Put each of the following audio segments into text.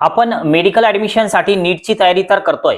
आपण मेडिकल ऍडमिशनसाठी नीटची तयारी तर करतोय.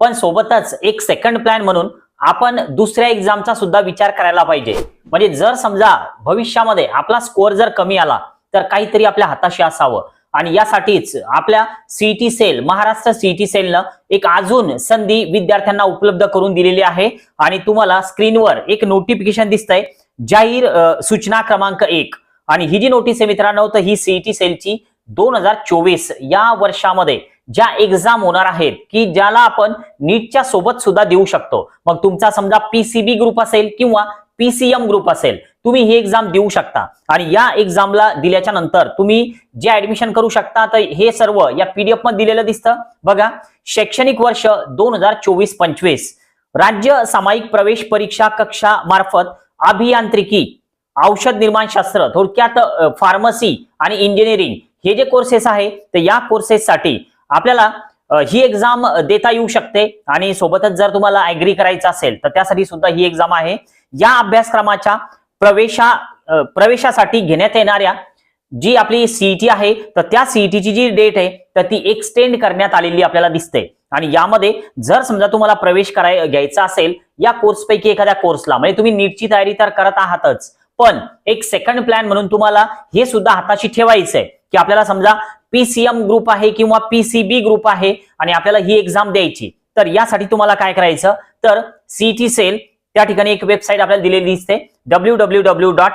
पण सोबतच एक सेकंड प्लॅन म्हणून आपण दुसऱ्या एक्झामचा सुद्धा विचार करायला पाहिजे. म्हणजे जर समजा भविष्यामध्ये आपला स्कोअर जर कमी आला तर काहीतरी आपल्या हाताशी असावं. आणि यासाठीच आपल्या सीईटी सेल महाराष्ट्र सीईटी सेलनं एक अजून संधी विद्यार्थ्यांना उपलब्ध करून दिलेली आहे. आणि तुम्हाला स्क्रीनवर एक नोटिफिकेशन दिसतंय जाहीर सूचना क्रमांक एक. आणि ही जी नोटीस आहे मित्रांनो तर ही सीईटी सेलची दोन हजार चोवीस या वर्षामध्ये ज्या एक्झाम होणार आहेत की ज्याला आपण नीटच्या सोबत सुद्धा देऊ शकतो. मग तुमचा समजा पीसीबी ग्रुप असेल किंवा पीसीएम ग्रुप असेल तुम्ही ही एक्झाम देऊ शकता. आणि या एक्झामला दिल्याच्या नंतर तुम्ही जे ऍडमिशन करू शकता तर हे सर्व या पीडीएफमध्ये दिलेलं दिसतं. बघा शैक्षणिक वर्ष दोन हजार चोवीस पंचवीस राज्य सामायिक प्रवेश परीक्षा कक्षा मार्फत अभियांत्रिकी औषध निर्माण शास्त्र थोडक्यात फार्मसी आणि इंजिनिअरिंग हे जे कोर्सेस आहे तर या कोर्सेससाठी आपल्याला ही एक्झाम देता येऊ शकते. आणि सोबतच जर तुम्हाला ऍग्री करायचं असेल तर त्यासाठी सुद्धा ही एक्झाम आहे. या अभ्यासक्रमाच्या प्रवेशा प्रवेशासाठी घेण्यात येणाऱ्या जी आपली सीईटी आहे तर त्या सीईटीची जी डेट आहे तर ती एक्सटेंड करण्यात आलेली आपल्याला दिसते. आणि यामध्ये जर समजा तुम्हाला प्रवेश कराय घ्यायचा असेल या कोर्सपैकी एखाद्या कोर्सला म्हणजे तुम्ही नीटची तयारी तर करत आहातच पण एक सेकंड प्लॅन म्हणून तुम्हाला हे सुद्धा हाताशी ठेवायचंय. की आपल्याला समजा पीसीएम ग्रुप आहे किंवा पीसीबी ग्रुप आहे आणि आपल्याला ही एक्झाम द्यायची. तर यासाठी तुम्हाला काय करायचं? तर सीईटी सेल त्या ठिकाणी एक वेबसाईट आपल्याला दिलेली दिसते. W W W dot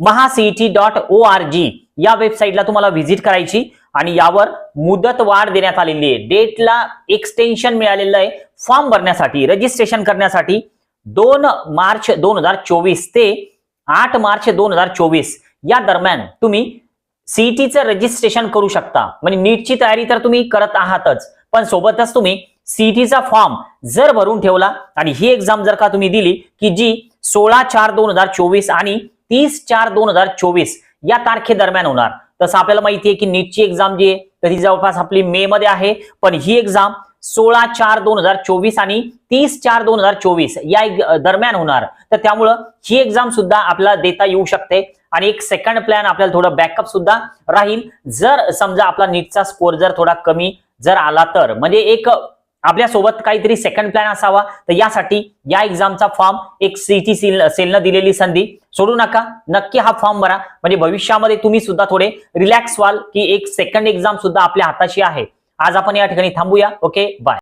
MahaCET dot O R G या वेबसाईटला तुम्हाला व्हिजिट करायची आणि यावर मुदत वाढ देण्यात आलेली आहे. डेटला एक्सटेन्शन मिळालेलं आहे. फॉर्म भरण्यासाठी रजिस्ट्रेशन करण्यासाठी दोन मार्च दोन हजार चोवीस ते आठ मार्च दोन हजार चोवीस या दरम्यान तुम्ही सीईटीचं रजिस्ट्रेशन करू शकता. म्हणजे नीटची तयारी तर तुम्ही करत आहातच. पण सोबतच तुम्ही सीईटीचा फॉर्म जर भरून ठेवला आणि ही एक्झाम जर का तुम्ही दिली की जी सोळा चार दोन हजार चोवीस आणि तीस चार दोन हजार चोवीस या तारखेदरम्यान होणार. तसं आपल्याला माहिती आहे की नीटची एक्झाम जी आहे तर ती जवळपास आपली मे मध्ये आहे पण ही एक्झाम सोळा चार दोन हजार चोवीस आणि तीस चार दोन हजार चोवीस या दरम्यान होणार. तर त्यामुळं ही एक्झाम सुद्धा आपल्याला देता येऊ शकते. आणि एक सेकंड प्लॅन आपल्याला थोडं बॅकअप सुद्धा राहील. जर समजा आपला नीटचा स्कोर जर थोडा कमी जर आला तर म्हणजे एक आपल्यासोबत काहीतरी सेकंड प्लॅन असावा. तर यासाठी या एक्झामचा फॉर्म एक सीटी सेल सेलनं दिलेली संधी. सोडू नका. नक्की हा फॉर्म भरा. म्हणजे भविष्यामध्ये तुम्ही सुद्धा थोडे रिलॅक्स व्हाल की एक सेकंड एक्झाम सुद्धा आपल्या हाताशी आहे. आज आपण या ठिकाणी थांबूया. Okay bye